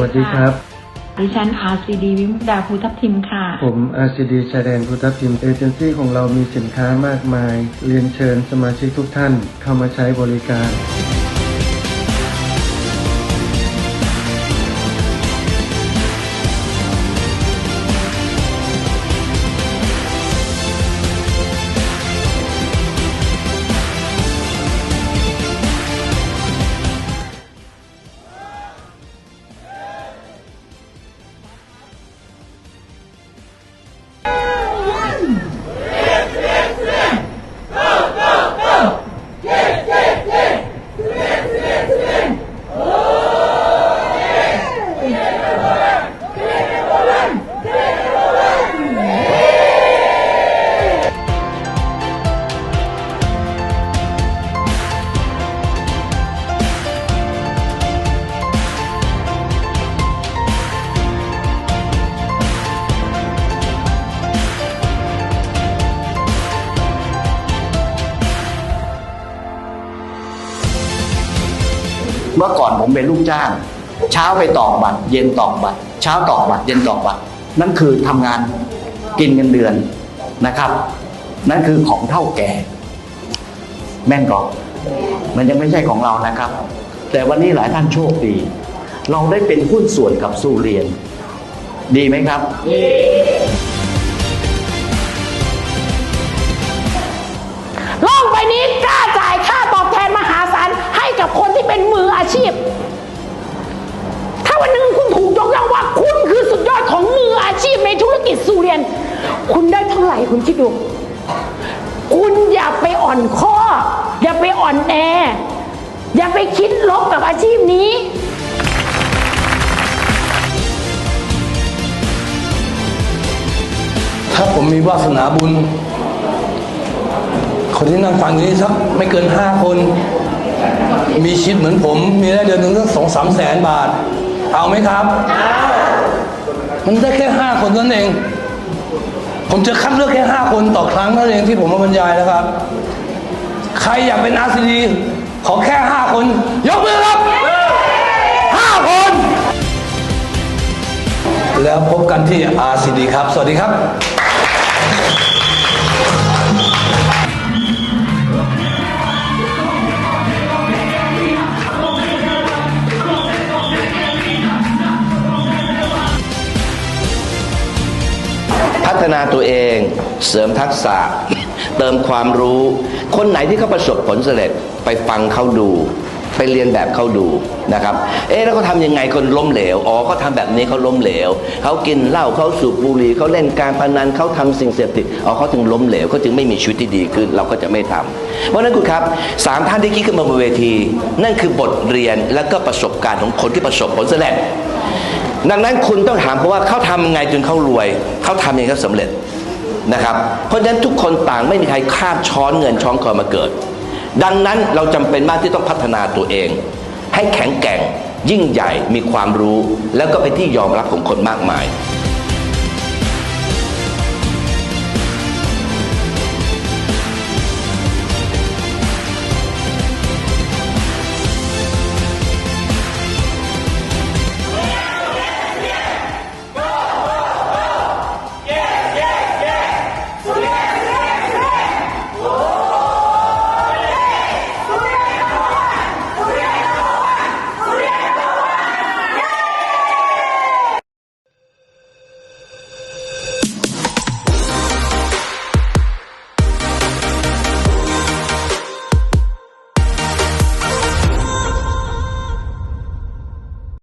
วัสดีครับ ดิฉัน RCD วิมุกดาภูทับทิมค่ะ ผม RCD ชายแดนพุทธพิมพ์เอเจนซี่ของเรามีสินค้ามากมาย เรียนเชิญสมาชิกทุกท่านเข้ามาใช้บริการ เมื่อก่อนผมเป็นลูกจ้าง เช้าไปตอกบัตร เย็นตอกบัตร เช้าตอกบัตร เย็นตอกบัตร นั่นคือทำงานกินเงินเดือนนะครับ นั่นคือของเท่าแก่ แม่นก่อนมันยังไม่ใช่ของเรานะครับ แต่วันนี้หลายท่านโชคดี เราได้เป็นหุ้นส่วนกับสุเรียน ดีไหมครับโชีพ ถ้าวันหนึ่งคุณถูกยกย่องว่าคุณคือสุดยอดของมืออาชีพในธุรกิจสุเรียน คุณได้เท่าไหร่คุณคิดดู คุณอย่าไปอ่อนข้อ อย่าไปอ่อนแอ อย่าไปคิดลบกับอาชีพนี้ถ้าผมมีวาสนาบุญ คนที่นั่งฟังอยู่นี้สักไม่เกินห้าคน มีชีวิตเหมือนผม มีได้เดือนหนึ่งตั้งสองสามแสนบาท เอาไหมครับ มันได้แค่ห้าคนนั้นเอง ผมจะคัดเลือกแค่ห้าคนต่อครั้งนั้นเองที่ผมมาบรรยายนะครับ ใครอยากเป็นอาซีดีขอแค่ห้าคน ยกมือครับห้าคน แล้วพบกันที่ RCD ครับ สวัสดีครับ นาตัวเอง เสริมทักษะ เติมความรู้ คนไหนที่เขาประสบผลสำเร็จไปฟังเขาดูไปเรียนแบบเขาดูนะครับ เอ๊ะแล้วเขาทำยังไงคนล้มเหลว อ๋อเขาทำแบบนี้เขาล้มเหลว เขากินเหล้าเขาสูบบุหรี่เขาเล่นการพนันเขาทำสิ่งเสพติด อ๋อเขาถึงล้มเหลวเขาจึงไม่มีชีวิตที่ดีขึ้น เราก็จะไม่ทำเพราะฉะนั้นคุณครับสามท่านที่คิดขึ้นมาบนเวที นั่นคือบทเรียนและก็ประสบการณ์ของคนที่ประสบผลสำเร็จ ดังนั้นคุณต้องถามเขาว่าเขาทำยังไงจนเขารวย เขาทำยังไงเขาสำเร็จนะครับ เพราะฉะนั้นทุกคนต่างไม่มีใครคาบช้อนเงินช้อนคอมาเกิด ดังนั้นเราจำเป็นมากที่ต้องพัฒนาตัวเอง ให้แข็งแกร่งยิ่งใหญ่มีความรู้ แล้วก็เป็นที่ยอมรับของคนมากมาย